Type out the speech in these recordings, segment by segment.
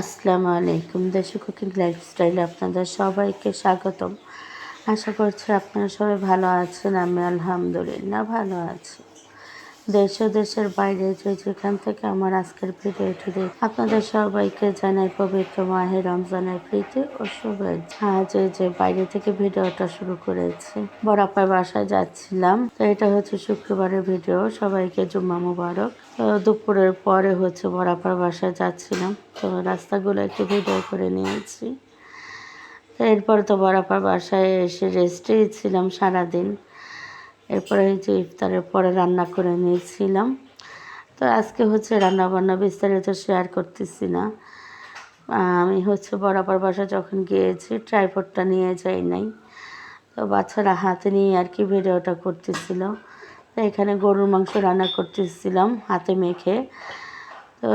আসসালামু আলাইকুম। দেশি কুকিং লাইফস্টাইলে আপনাদের সবাইকে স্বাগতম। আশা করছি আপনারা সবাই ভালো আছেন, আমি আলহামদুলিল্লাহ ভালো আছি। দেশ ও দেশের বাইরে যে যেখান থেকে আমার আজকের ভিডিওটি দেখ আপনাদের সবাইকে জানাই পবিত্র মাহে রমজানের প্রীতি ও শুভেচ্ছা। আজ যে বাইরে থেকে ভিডিওটা শুরু করেছি বরাপার বাসায় যাচ্ছিলাম। তো এটা হচ্ছে শুক্রবারের ভিডিও, সবাইকে জুম্মা মুবারক। দুপুরের পরে হচ্ছে বরাপার বাসায় যাচ্ছিলাম। তো রাস্তাগুলো একটু ভিডিও করে নিয়েছি। এরপর তো বরাপার বাসায় এসে রেস্টেই ছিলাম সারাদিন। এরপরে যে ইফতারের পরে রান্না করে নিয়েছিলাম। তো আজকে হচ্ছে রান্না বান্না বিস্তারিত শেয়ার করতেছি না। আমি হচ্ছে বরাবর বাসা যখন গিয়েছি, ট্রাইপডটা নিয়ে যাই নাই। তো বাচ্চারা হাতে নিয়ে আর কি ভিডিওটা করতেছিল। তো এখানে গরুর মাংস রান্না করতেছিলাম হাতে মেখে। তো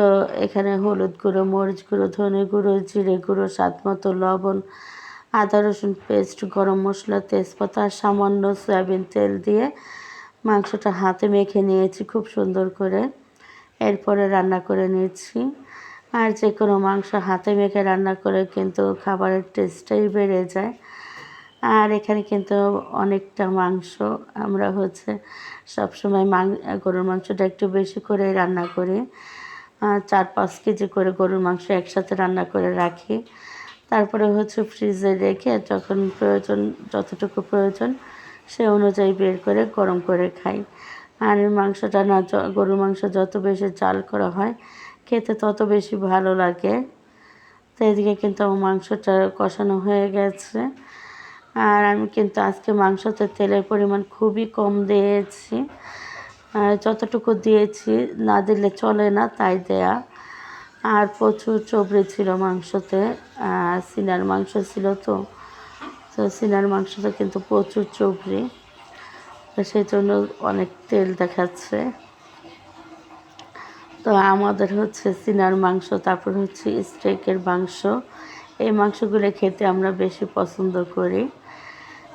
এখানে হলুদ গুঁড়ো, মরিচ গুঁড়ো, ধনে গুঁড়ো, জিরে গুঁড়ো, স্বাদ মতো লবণ আদা, রসুন পেস্ট, গরম মশলা, তেজপাতা আর সামান্য সয়াবিন তেল দিয়ে মাংসটা হাতে মেখে নিয়েছি খুব সুন্দর করে। এরপরে রান্না করে নিয়েছি আর যে কোনো মাংস হাতে মেখে রান্না করে কিন্তু খাবারের টেস্টটাই বেড়ে যায়। আর এখানে কিন্তু অনেকটা মাংস আমরা হচ্ছে সবসময় মাং, গরুর মাংসটা একটু বেশি করে রান্না করি। চার পাঁচ কেজি করে গরুর মাংস একসাথে রান্না করে রাখি। তারপরে হচ্ছে ফ্রিজে রেখে যখন প্রয়োজন, যতটুকু প্রয়োজন, সে অনুযায়ী বের করে গরম করে খাই। আর মাংসটা না গরুর মাংস যত বেশি চাল করা হয়, খেতে তত বেশি ভালো লাগে। তো এদিকে কিন্তু আমার মাংসটা কষানো হয়ে গেছে। আর আমি কিন্তু আজকে মাংসতে তেলের পরিমাণ খুবই কম দিয়েছি। যতটুকু দিয়েছি, না দিলে চলে না, তাই দেয়া। আর প্রচুর চবড়ি ছিল মাংসতে সিনার মাংস ছিল তো। তো সিনার মাংসতে কিন্তু প্রচুর চবড়ি। তো সেই জন্য অনেক তেল দেখাচ্ছে। তো আমাদের হচ্ছে সিনার মাংস, তারপর হচ্ছে স্টেকের মাংস। এই মাংসগুলো খেতে আমরা বেশি পছন্দ করি।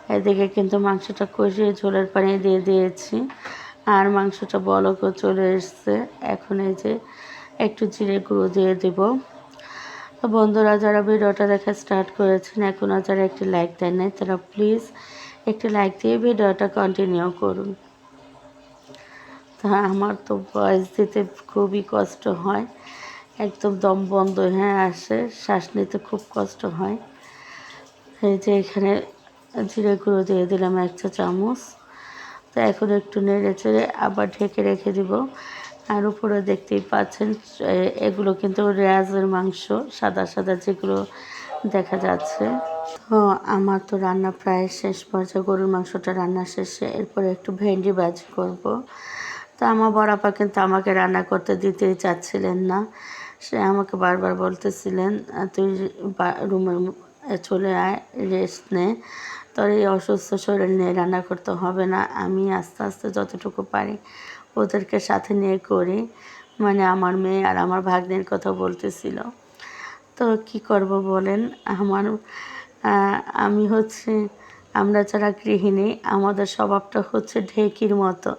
এদিকে কিন্তু মাংসটা কষিয়ে ঝোলের পানি দিয়ে দিয়েছি। আর মাংসটা বলকও চলে এসছে। এখন এই যে একটু জিরে গুঁড়ো দিয়ে দেব। বন্ধুরা, যারা ভিডিওটা দেখা স্টার্ট করেছেন এখনও যারা একটি লাইক দেন নাই, তারা প্লিজ একটি লাইক দিয়ে ভিডিওটা কন্টিনিউ করুন। তা আমার তো ভয়েস দিতে খুবই কষ্ট হয়, একদম দম বন্ধ হয়ে আসে, শ্বাস নিতে খুব কষ্ট হয়। এই যে এখানে জিরে গুঁড়ো দিয়ে দিলাম এক চা চামচ তো এখন একটু নেড়ে চেড়ে আবার ঢেকে রেখে দিব। আর উপরে দেখতেই পাচ্ছেন এগুলো কিন্তু রেয়াজের মাংস, সাদা সাদা যেগুলো দেখা যাচ্ছে। তো আমার তো রান্না প্রায় শেষ পর্যায়ে গরুর মাংসটা রান্না শেষে এরপরে একটু ভেন্ডি ভাজি করব। তো আমার বড়াপা কিন্তু আমাকে রান্না করতে দিতেই চাচ্ছিলেন না। সে আমাকে বারবার বলতেছিলেন, তুই রুমের চলে আয়, রেস্ট নে। তোর এই অসুস্থ শরীর নিয়ে রান্না করতে হবে না। আমি আস্তে আস্তে যতটুকু পারি ওদেরকে সাথে নিয়ে করি। মানে আমার মেয়ে আর আমার ভাগ্নের কথা বলতেছিল। তো কি করব বলেন? আমার আমি হচ্ছে, আমরা যারা গৃহিণী, আমাদের স্বভাবটা হচ্ছে ঢেকির মতো।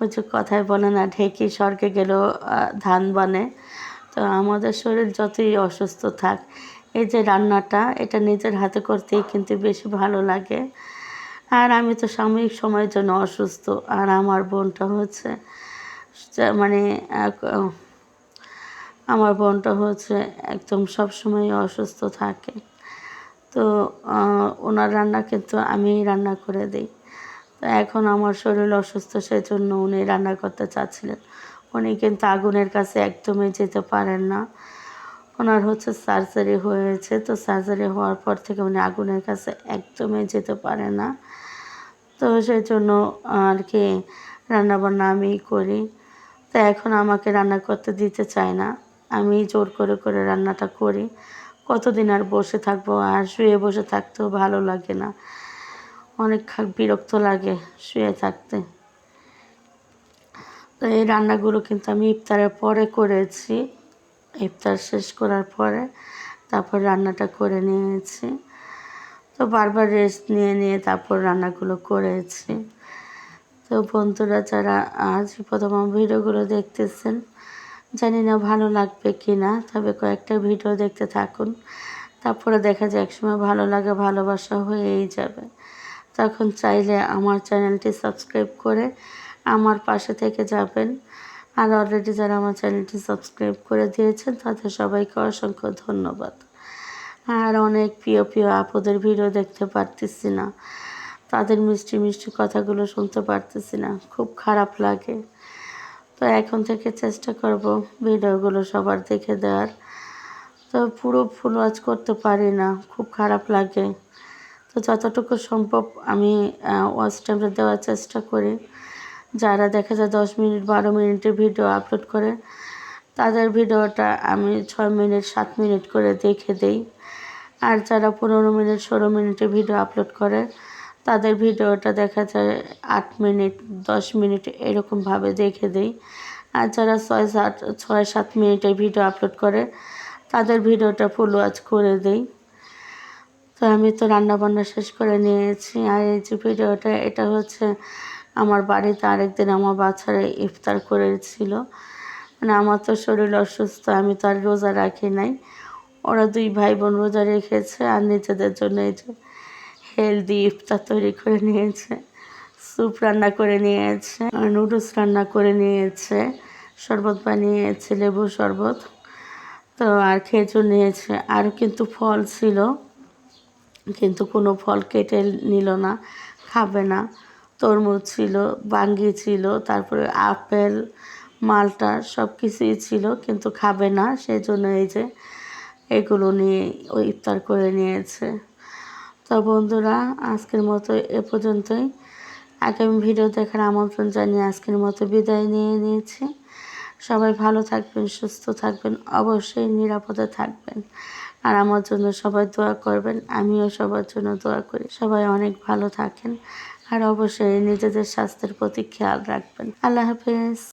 ওই যে কথায় বলে না, ঢেকি স্বর্গে গেলেও ধান বানে। তো আমাদের শরীর যতই অসুস্থ থাক, এই যে রান্নাটা, এটা নিজের হাতে করতেই কিন্তু বেশি ভালো লাগে। আর আমি তো সাময়িক সময়ের জন্য অসুস্থ। আর আমার বোনটা হচ্ছে মানে আমার বোনটা হচ্ছে একদম সব সময় অসুস্থ থাকে। তো ওনার রান্না কিন্তু আমি রান্না করে দিই। তো এখন আমার শরীর অসুস্থ সেই জন্য উনি রান্না করতে চাচ্ছিলেন। উনি কিন্তু আগুনের কাছে একদমই যেতে পারেন না। ওনার হচ্ছে সার্জারি হয়েছে। তো সার্জারি হওয়ার পর থেকে উনি আগুনের কাছে একদমই যেতে পারে না। তো সেই জন্য আর কি রান্নাবান্না আমি করি। তো এখন আমাকে রান্না করতে দিতে চায় না। আমি জোর করে করে রান্নাটা করি। কতদিন আর বসে থাকব আর শুয়ে বসে থাকতেও ভালো লাগে না। অনেক বিরক্ত লাগে শুয়ে থাকতে। তো এই রান্নাগুলো কিন্তু আমি ইফতারের পরে করেছি। ইফতার শেষ করার পরে তারপর রান্নাটা করে নিয়েছি। তো বারবার রেস্ট নিয়ে নিয়ে তারপর রান্নাগুলো করেছি। তো বন্ধুরা যারা আজ প্রথম ভিডিওগুলো দেখতেছেন, জানি না ভালো লাগবে কি না তবে কয়েকটা ভিডিও দেখতে থাকুন। তারপরে দেখা যায় একসময় ভালো লাগে, ভালোবাসা হয়েই যাবে। তখন চাইলে আমার চ্যানেলটি সাবস্ক্রাইব করে আমার পাশে থেকে যাবেন। আর অলরেডি যারা আমার চ্যানেলটি সাবস্ক্রাইব করে দিয়েছেন, তাদের সবাইকে অসংখ্য ধন্যবাদ। আর অনেক প্রিয় প্রিয় আপদের ভিডিও দেখতে পারতেছি না। তাদের মিষ্টি মিষ্টি কথাগুলো শুনতে পারতেছি না। খুব খারাপ লাগে। তো এখন থেকে চেষ্টা করব ভিডিওগুলো সবার দেখে দেওয়ার। তো পুরো ফুল ওয়াচ করতে পারি না। খুব খারাপ লাগে। তো যতটুকু সম্ভব আমি ওয়াচ টাইমটা দেওয়ার চেষ্টা করি। যারা দেখা যায় দশ মিনিট, বারো মিনিটের ভিডিও আপলোড করে, তাদের ভিডিওটা আমি ছয় মিনিট, সাত মিনিট করে দেখে দেই। আর যারা পনেরো মিনিট, ষোলো মিনিটের ভিডিও আপলোড করে, তাদের ভিডিওটা দেখা যায় আট মিনিট, দশ মিনিট এরকমভাবে দেখে দেই। আর যারা ছয় সাত ছয় সাত মিনিটের ভিডিও আপলোড করে, তাদের ভিডিওটা ফুল ওয়াচ করে দেই। তো আমি তো রান্না বান্না শেষ করে নিয়েছি। আর এই যে ভিডিওটা, এটা হচ্ছে আমার বাড়িতে আরেকদিন আমার বাচ্চারা ইফতার করেছিল। মানে আমার তো শরীর অসুস্থ, আমি তো আর রোজা রাখি নাই। ওরা দুই ভাই বোন রোজা রেখেছে আর নিজেদের জন্য এই যে হেলদি ইফতার তৈরি করে নিয়েছে। স্যুপ রান্না করে নিয়েছে আর নুডলস রান্না করে নিয়েছে, শরবত বানিয়েছে, লেবু শরবত, তো আর খেজুর নিয়েছে। আরও কিন্তু ফল ছিল, কিন্তু কোনো ফল কেটে নিল না, খাবে না। তরমুজ ছিল, বাঙ্গি ছিল, তারপরে আপেল, মালটা সব কিছুই ছিল, কিন্তু খাবে না সেই জন্য এই যে এগুলো নিয়ে ওই ইফতার করে নিয়েছে। তো বন্ধুরা, আজকের মতো এ পর্যন্তই। আগামী ভিডিও দেখার আমন্ত্রণ জানিয়ে আজকের মতো বিদায় নিয়ে নিয়েছি। সবাই ভালো থাকবেন, সুস্থ থাকবেন, অবশ্যই নিরাপদে থাকবেন। আর আমার জন্য সবাই দোয়া করবেন, আমিও সবার জন্য দোয়া করি। সবাই অনেক ভালো থাকেন। আর অবশ্যই নিজেদের স্বাস্থ্যের প্রতি খেয়াল রাখবেন। আল্লাহ হাফেজ।